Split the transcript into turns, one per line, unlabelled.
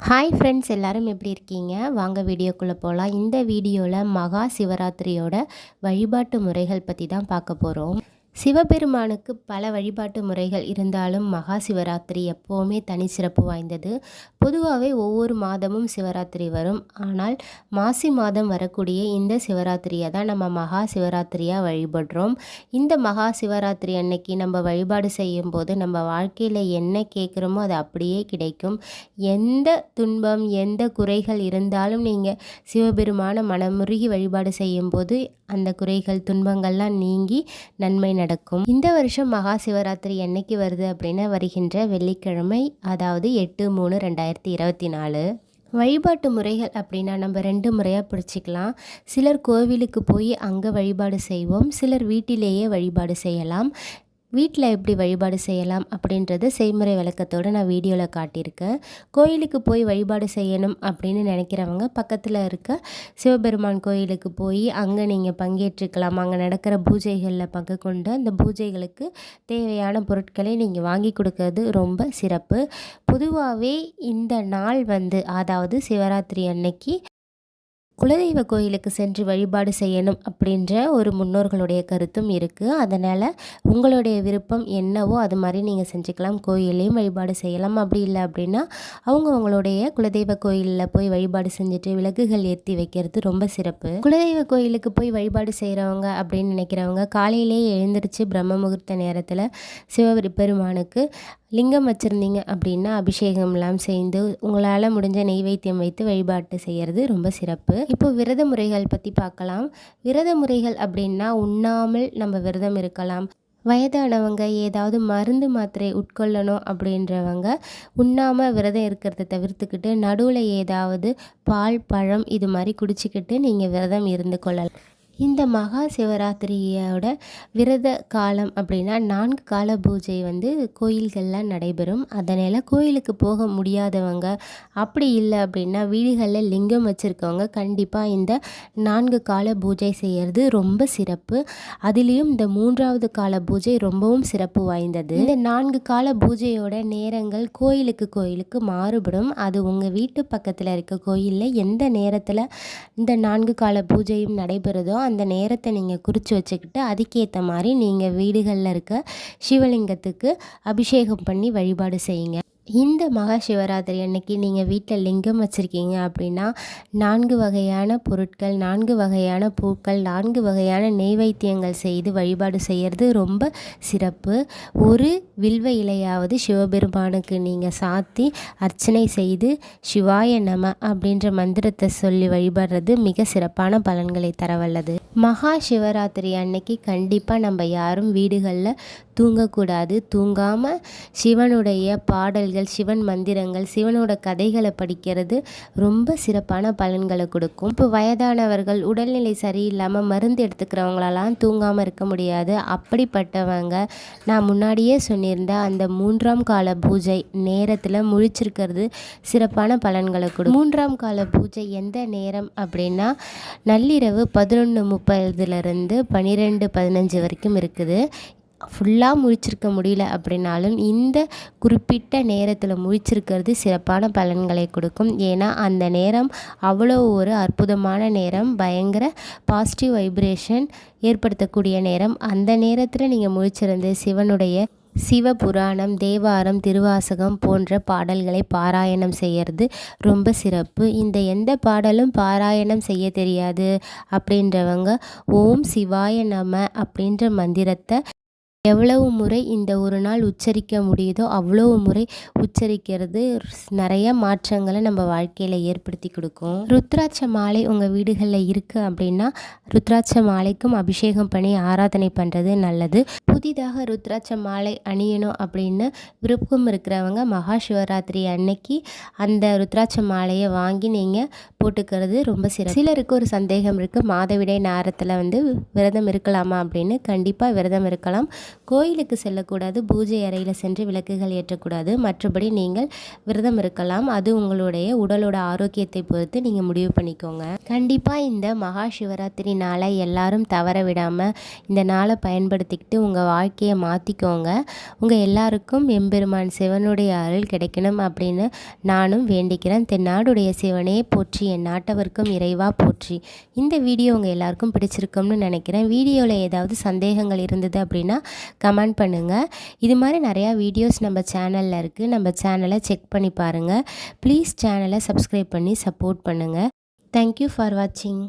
Hi friends எல்லாரும் எப்படி இருக்கீங்க? வாங்க வீடியோக்குள்ளே போகலாம் இந்த வீடியோவில் மகா சிவராத்திரியோட வழிபாட்டு முறைகள் பற்றி தான் பார்க்க போகிறோம் சிவபெருமானுக்கு பல வழிபாட்டு முறைகள் இருந்தாலும் மகா சிவராத்திரி எப்போவுமே தனிச்சிறப்பு வாய்ந்தது. பொதுவாகவே ஒவ்வொரு மாதமும் சிவராத்திரி வரும். ஆனால் மாசி மாதம் வரக்கூடிய இந்த சிவராத்திரியை தான் நம்ம மகா சிவராத்திரியாக வழிபடுறோம். இந்த மகா சிவராத்திரி அன்னைக்கு நம்ம வழிபாடு செய்யும் போது நம்ம வாழ்க்கையில் என்ன கேட்குறோமோ அது அப்படியே கிடைக்கும். எந்த துன்பம் எந்த குறைகள் இருந்தாலும் நீங்கள் சிவபெருமான மனமுருகி வழிபாடு செய்யும்போது அந்த குறைகள் துன்பங்கள்லாம் நீங்கி நன்மை நடக்கும். இந்த வருஷம் மகா சிவராத்திரி என்னைக்கு வருது அப்படின்னா வருகின்ற வெள்ளிக்கிழமை அதாவது எட்டு மூணு ரெண்டாயிரத்தி இருபத்தி நாலு. வழிபாட்டு முறைகள் அப்படின்னா நம்ம ரெண்டு முறையாக பிடிச்சிக்கலாம் சிலர் கோவிலுக்கு போய் அங்கே வழிபாடு செய்வோம் சிலர் வீட்டிலேயே வழிபாடு செய்யலாம். வீட்டில் எப்படி வழிபாடு செய்யலாம் அப்படின்றது செய்முறை விளக்கத்தோடு நான் வீடியோவில் காட்டியிருக்கேன். கோயிலுக்கு போய் வழிபாடு செய்யணும் அப்படின்னு நினைக்கிறவங்க பக்கத்தில் இருக்க சிவபெருமான் கோயிலுக்கு போய் அங்கே நீங்கள் பங்கேற்றுக்கலாம் அங்கே நடக்கிற பூஜைகளில் பங்கு கொண்டு அந்த பூஜைகளுக்கு தேவையான பொருட்களை நீங்கள் வாங்கி கொடுக்கறது ரொம்ப சிறப்பு. பொதுவாகவே இந்த நாள் வந்து அதாவது சிவராத்திரி அன்னைக்கு குலதெய்வ கோயிலுக்கு சென்று வழிபாடு செய்யணும் அப்படின்ற ஒரு முன்னோர்களுடைய கருத்தும் இருக்குது அதனால் உங்களுடைய விருப்பம் என்னவோ அது மாதிரி நீங்கள் செஞ்சுக்கலாம். கோயிலையும் வழிபாடு செய்யலாம். அப்படி இல்லை அப்படின்னா அவங்க அவங்களுடைய குலதெய்வ கோயிலில் போய் வழிபாடு செஞ்சுட்டு விளக்குகள் ஏற்றி வைக்கிறது ரொம்ப சிறப்பு. குலதெய்வ கோயிலுக்கு போய் வழிபாடு செய்கிறவங்க அப்படின்னு நினைக்கிறவங்க காலையிலேயே எழுந்திரிச்சு பிரம்ம முகூர்த்த நேரத்தில் சிவபெருமானுக்கு பெருமானுக்கு லிங்கம் வச்சுருந்தீங்க அப்படின்னா அபிஷேகம்லாம் சேர்ந்து உங்களால் முடிஞ்ச நெய்வேத்தியம் வைத்து வழிபாட்டு செய்கிறது ரொம்ப சிறப்பு. இப்போ விரத முறைகள் பற்றி பார்க்கலாம். விரத முறைகள் அப்படின்னா உண்ணாமல் நம்ம விரதம் இருக்கலாம். வயதானவங்க ஏதாவது மருந்து மாத்திரை உட்கொள்ளணும் அப்படின்றவங்க உண்ணாமல் விரதம் இருக்கிறத தவிர்த்துக்கிட்டு நடுவில் ஏதாவது பால் பழம் இது மாதிரி குடிச்சிக்கிட்டு நீங்கள் விரதம் இருந்து கொள்ளலாம். இந்த மகா சிவராத்திரியோட விரத காலம் அப்படின்னா நான்கு கால பூஜை வந்து கோயில்களில் நடைபெறும். அதனால் கோயிலுக்கு போக முடியாதவங்க அப்படி இல்லை அப்படின்னா வீடுகளில் லிங்கம் வச்சுருக்கவங்க கண்டிப்பாக இந்த நான்கு கால பூஜை செய்கிறது ரொம்ப சிறப்பு. அதுலேயும் இந்த மூன்றாவது கால பூஜை ரொம்பவும் சிறப்பு வாய்ந்தது. இந்த நான்கு கால பூஜையோட நேரங்கள் கோயிலுக்கு கோயிலுக்கு மாறுபடும். அது உங்கள் வீட்டு பக்கத்தில் இருக்க கோயிலில் எந்த நேரத்தில் இந்த நான்கு கால பூஜையும் நடைபெறுதோ அந்த நேரத்தை நீங்கள் குறித்து வச்சுக்கிட்டு அதுக்கேற்ற மாதிரி நீங்கள் வீடுகளில் இருக்க சிவலிங்கத்துக்கு அபிஷேகம் பண்ணி வழிபாடு செய்யுங்க. இந்த மகா சிவராத்திரி அன்னைக்கு நீங்கள் வீட்டில் லிங்கம் வச்சுருக்கீங்க அப்படின்னா நான்கு வகையான பொருட்கள் நான்கு வகையான பூக்கள் நான்கு வகையான நெய்வைத்தியங்கள் செய்து வழிபாடு செய்கிறது ரொம்ப சிறப்பு. ஒரு வில்வ இலையாவது சிவபெருமானுக்கு நீங்கள் சாத்தி அர்ச்சனை செய்து சிவாய நம அப்படின்ற மந்திரத்தை சொல்லி வழிபடுறது மிக சிறப்பான பலன்களை தரவல்லது. மகா சிவராத்திரி அன்னைக்கு கண்டிப்பாக நம்ம யாரும் வீடுகளில் தூங்கக்கூடாது. தூங்காமல் சிவனுடைய பாடல்கள் சிவன் மந்திரங்கள் சிவனோட கதைகளை படிக்கிறது ரொம்ப சிறப்பான பலன்களை கொடுக்கும். இப்போ வயதானவர்கள் உடல்நிலை சரியில்லாமல் மருந்து எடுத்துக்கிறவங்களெல்லாம் தூங்காமல் இருக்க முடியாது. அப்படிப்பட்டவங்க நான் முன்னாடியே சொல்லியிருந்தேன் அந்த மூன்றாம் கால பூஜை நேரத்தில் முழிச்சிருக்கிறது சிறப்பான பலன்களை கொடுக்கும். மூன்றாம் கால பூஜை எந்த நேரம் அப்படின்னா நள்ளிரவு பதினொன்று முப்பதுலேருந்து பன்னிரெண்டு பதினஞ்சு வரைக்கும் இருக்குது. ஃபுல்லாக முழிச்சிருக்க முடியல அப்படின்னாலும் இந்த குறிப்பிட்ட நேரத்தில் முழிச்சிருக்கிறது சிறப்பான பலன்களை கொடுக்கும். ஏன்னா அந்த நேரம் அவ்வளோ ஒரு அற்புதமான நேரம் பயங்கர பாசிட்டிவ் வைப்ரேஷன் ஏற்படுத்தக்கூடிய நேரம். அந்த நேரத்தில் நீங்கள் முழிச்சிருந்து சிவனுடைய சிவபுராணம் தேவாரம் திருவாசகம் போன்ற பாடல்களை பாராயணம் செய்கிறது ரொம்ப சிறப்பு. இந்த எந்த பாடலும் பாராயணம் செய்ய தெரியாது அப்படின்றவங்க ஓம் சிவாய நம அப்படின்ற மந்திரத்தை எவ்வளவு முறை இந்த ஒரு நாள் உச்சரிக்க முடியுதோ அவ்வளவு முறை உச்சரிக்கிறது நிறைய மாற்றங்களை நம்ம வாழ்க்கையில் ஏற்படுத்தி கொடுக்கும். ருத்ராட்ச மாலை உங்கள் வீடுகளில் இருக்குது அப்படின்னா ருத்ராட்ச மாலைக்கும் அபிஷேகம் பண்ணி ஆராதனை பண்ணுறது நல்லது. புதிதாக ருத்ராட்ச மாலை அணியணும் அப்படின்னு விருப்பம் இருக்கிறவங்க மகா சிவராத்திரி அன்னைக்கு அந்த ருத்ராட்ச மாலையை வாங்கி நீங்கள் போட்டுக்கிறது ரொம்ப சிறப்பு. சிலருக்கு ஒரு சந்தேகம் இருக்குது மாதவிடை நேரத்தில் வந்து விரதம் இருக்கலாமா அப்படின்னு? கண்டிப்பாக விரதம் இருக்கலாம். கோயிலுக்கு செல்லக்கூடாது பூஜை அறையில் சென்று விளக்குகள் ஏற்றக்கூடாது. மற்றபடி நீங்கள் விரதம் இருக்கலாம். அது உங்களுடைய உடலோட ஆரோக்கியத்தை பொறுத்து நீங்கள் முடிவு பண்ணிக்கோங்க. கண்டிப்பாக இந்த மகா சிவராத்திரி நாளை எல்லாரும் தவற விடாமல் இந்த நாளை பயன்படுத்திக்கிட்டு உங்கள் வாழ்க்கையை மாற்றிக்கோங்க உங்கள் எல்லாருக்கும் எம்பெருமான் சிவனுடைய அருள் கிடைக்கணும் அப்படின்னு நானும் வேண்டிக்கிறேன். தென்னாடுடைய சிவனே போற்றி என் நாட்டவர்க்கும் இறைவா போற்றி. இந்த வீடியோ உங்கள் எல்லாருக்கும் பிடிச்சிருக்கும்னு நினைக்கிறேன். வீடியோவில் ஏதாவது சந்தேகங்கள் இருந்தது அப்படின்னா கமெண்ட் பண்ணுங்கள் இது மாதிரி நிறையா வீடியோஸ் நம்ம சேனலில் இருக்குது நம்ம சேனலை செக் பண்ணி பாருங்கள் ப்ளீஸ் சேனலை சப்ஸ்கிரைப் பண்ணி சப்போர்ட் பண்ணுங்கள் தேங்க்யூ ஃபார் வாட்சிங்